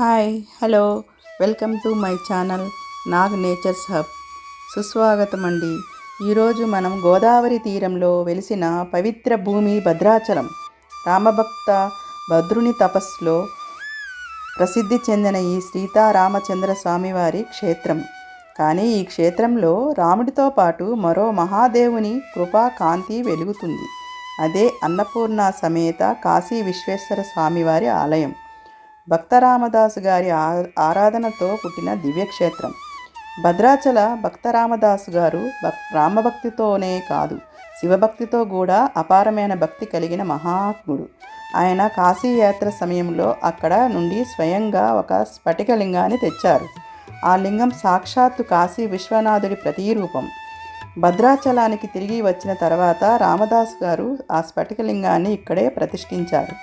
Hi hello. Welcome to my channel Nag nature's hub. సుస్వాగతం అండి ఈరోజు మనం గోదావరి తీరంలో వెలిసిన పవిత్ర భూమి భద్రాచలం. రామభక్త భద్రుని తపస్సులో ప్రసిద్ధి చెందిన ఈ సీతారామచంద్ర స్వామివారి క్షేత్రం. కానీ ఈ క్షేత్రంలో రాముడితో పాటు మరో మహాదేవుని కృపా కాంతి వెలుగుతుంది. అదే అన్నపూర్ణ సమేత కాశీ విశ్వేశ్వర స్వామివారి ఆలయం. భక్తరామదాసు గారి ఆ- ఆరాధనతో పుట్టిన దివ్యక్షేత్రం. భద్రాచల భక్తరామదాసు గారు భక్ రామభక్తితోనే కాదు శివభక్తితో కూడా అపారమైన భక్తి కలిగిన మహాత్ముడు. ఆయన కాశీయాత్ర సమయంలో అక్కడ నుండి స్వయంగా ఒక స్ఫటికలింగాన్ని తెచ్చారు. ఆ లింగం సాక్షాత్తు కాశీ విశ్వనాథుడి ప్రతిరూపం. భద్రాచలానికి తిరిగి వచ్చిన తర్వాత రామదాస్ గారు ఆ స్ఫటికలింగాన్ని ఇక్కడే ప్రతిష్ఠించారు.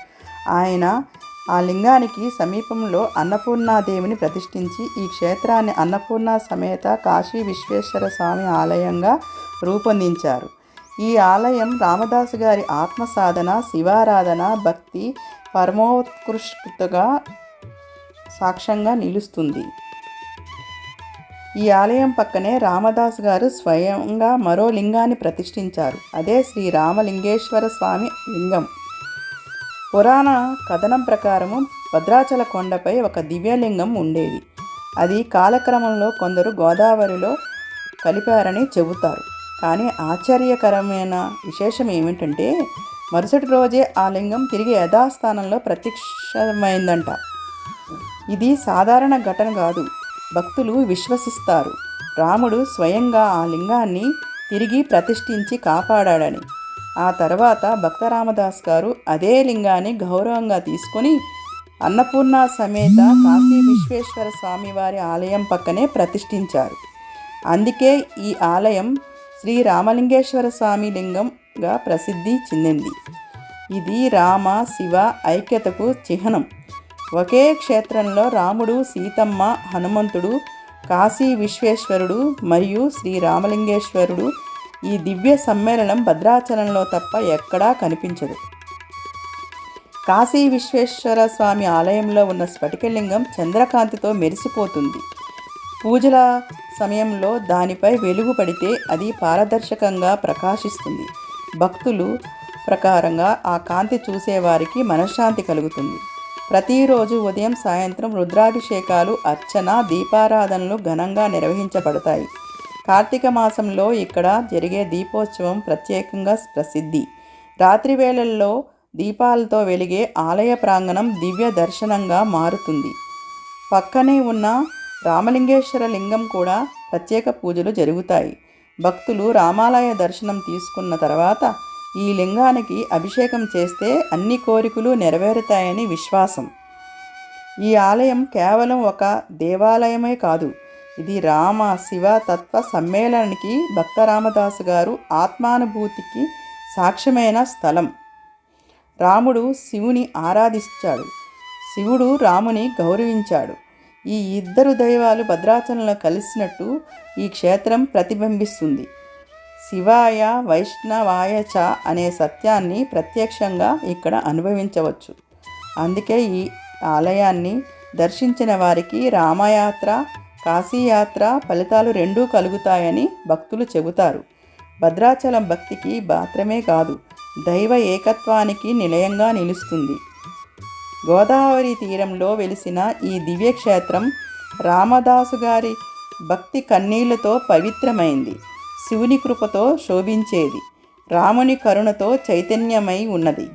ఆయన ఆ లింగానికి సమీపంలో అన్నపూర్ణాదేవిని ప్రతిష్ఠించి ఈ క్షేత్రాన్ని అన్నపూర్ణ సమేత కాశీ విశ్వేశ్వర స్వామి ఆలయంగా రూపొందించారు. ఈ ఆలయం రామదాసు గారి ఆత్మ సాధన శివారాధన భక్తి పరమోత్కృష్టగా సాక్ష్యంగా నిలుస్తుంది. ఈ ఆలయం పక్కనే రామదాస్ గారు స్వయంగా మరో లింగాన్ని ప్రతిష్ఠించారు. అదే శ్రీ రామలింగేశ్వర స్వామి లింగం. పురాణ కథనం ప్రకారము భద్రాచల కొండపై ఒక దివ్యలింగం ఉండేది. అది కాలక్రమంలో కొందరు గోదావరిలో కలిపారని చెబుతారు. కానీ ఆశ్చర్యకరమైన విశేషం ఏమిటంటే మరుసటి రోజే ఆ లింగం తిరిగి యథాస్థానంలో ప్రత్యక్షమైందంట. ఇది సాధారణ ఘటన కాదు. భక్తులు విశ్వసిస్తారు. రాముడు స్వయంగా ఆ లింగాన్ని తిరిగి ప్రతిష్ఠించి కాపాడాడని. ఆ తర్వాత భక్తరామదాస్ గారు అదే లింగాన్ని గౌరవంగా తీసుకొని అన్నపూర్ణ సమేత కాశీ విశ్వేశ్వర స్వామివారి ఆలయం పక్కనే ప్రతిష్ఠించారు. అందుకే ఈ ఆలయం శ్రీ రామలింగేశ్వర స్వామి లింగంగా ప్రసిద్ధి చెందింది. ఇది రామ శివ ఐక్యతకు చిహ్నం. ఒకే క్షేత్రంలో రాముడు సీతమ్మ హనుమంతుడు కాశీ విశ్వేశ్వరుడు మరియు శ్రీ రామలింగేశ్వరుడు ఈ దివ్య సమ్మేళనం భద్రాచలంలో తప్ప ఎక్కడా కనిపించదు. కాశీ విశ్వేశ్వర స్వామి ఆలయంలో ఉన్న స్ఫటికలింగం చంద్రకాంతితో మెరిసిపోతుంది. పూజల సమయంలో దానిపై వెలుగు పడితే అది పారదర్శకంగా ప్రకాశిస్తుంది. భక్తులు ప్రకారంగా ఆ కాంతి చూసేవారికి మనశ్శాంతి కలుగుతుంది. ప్రతిరోజు ఉదయం సాయంత్రం రుద్రాభిషేకాలు అర్చన దీపారాధనలు ఘనంగా నిర్వహించబడతాయి. కార్తీక మాసంలో ఇక్కడ జరిగే దీపోత్సవం ప్రత్యేకంగా ప్రసిద్ధి. రాత్రి వేళల్లో దీపాలతో వెలిగే ఆలయ ప్రాంగణం దివ్య దర్శనంగా మారుతుంది. పక్కనే ఉన్న రామలింగేశ్వర లింగం కూడా ప్రత్యేక పూజలు జరుగుతాయి. భక్తులు రామాలయ దర్శనం తీసుకున్న తర్వాత ఈ లింగానికి అభిషేకం చేస్తే అన్ని కోరికలు నెరవేరుతాయని విశ్వాసం. ఈ ఆలయం కేవలం ఒక దేవాలయమే కాదు ఇది రామ శివ తత్వ సమ్మేళనానికి భక్త రామదాసు గారు ఆత్మానుభూతికి సాక్ష్యమైన స్థలం. రాముడు శివుని ఆరాధించాడు శివుడు రాముని గౌరవించాడు. ఈ ఇద్దరు దైవాలు భద్రాచలంలో కలిసినట్టు ఈ క్షేత్రం ప్రతిబింబిస్తుంది. శివాయ వైష్ణవాయ చ అనే సత్యాన్ని ప్రత్యక్షంగా ఇక్కడ అనుభవించవచ్చు. అందుకే ఈ ఆలయాన్ని దర్శించిన వారికి రామయాత్ర కాశీయాత్ర ఫలితాలు రెండూ కలుగుతాయని భక్తులు చెబుతారు. భద్రాచలం భక్తికి మాత్రమే కాదు దైవ ఏకత్వానికి నిలయంగా నిలుస్తుంది. గోదావరి తీరంలో వెలిసిన ఈ దివ్యక్షేత్రం రామదాసు గారి భక్తి కన్నీళ్ళతో పవిత్రమైంది. శివుని కృపతో శోభించేది. రాముని కరుణతో చైతన్యమై ఉన్నది.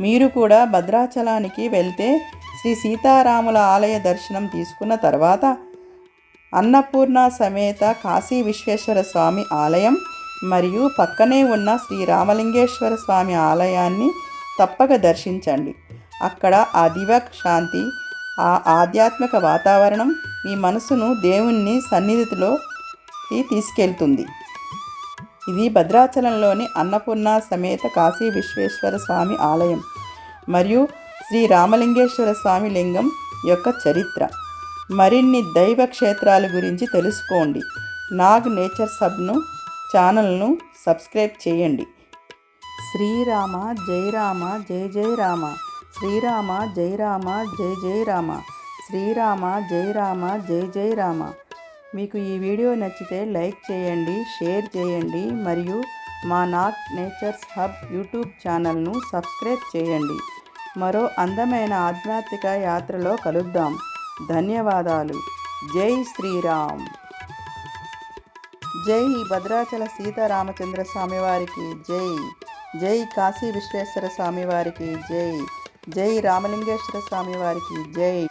మీరు కూడా భద్రాచలానికి వెళ్తే శ్రీ సీతారాముల ఆలయ దర్శనం తీసుకున్న తర్వాత అన్నపూర్ణ సమేత కాశీ విశ్వేశ్వర స్వామి ఆలయం మరియు పక్కనే ఉన్న శ్రీ రామలింగేశ్వర స్వామి ఆలయాన్ని తప్పక దర్శించండి. అక్కడ ఆ దివక్ శాంతి ఆ ఆధ్యాత్మిక వాతావరణం మీ మనసును దేవుణ్ణి సన్నిధిలో తీసుకెళ్తుంది. ఇది భద్రాచలంలోని అన్నపూర్ణ సమేత కాశీ విశ్వేశ్వర స్వామి ఆలయం మరియు శ్రీ రామలింగేశ్వర స్వామి లింగం యొక్క చరిత్ర. మరిన్ని దైవ క్షేత్రాల గురించి తెలుసుకోండి. నాగ్ నేచర్ సబ్ను ఛానల్ను సబ్స్క్రైబ్ చేయండి. శ్రీరామ జై రామ జై జై రామ. శ్రీరామ జై రామ జై జై రామ. శ్రీరామ జై రామ జై జై రామ. మీకు ఈ వీడియో నచ్చితే లైక్ చేయండి షేర్ చేయండి మరియు మా నాగ్ నేచర్స్ హబ్ యూట్యూబ్ ఛానల్ను సబ్స్క్రైబ్ చేయండి. మరో అందమైన ఆధ్యాత్మిక యాత్రలో కలుద్దాం. ధన్యవాదాలు. జై శ్రీరామ్. జై భద్రాచల సీతారామచంద్ర స్వామి వారికి జై. జై కాశీ విశ్వేశ్వర స్వామి వారికి జై. జై రామలింగేశ్వర స్వామి వారికి జై.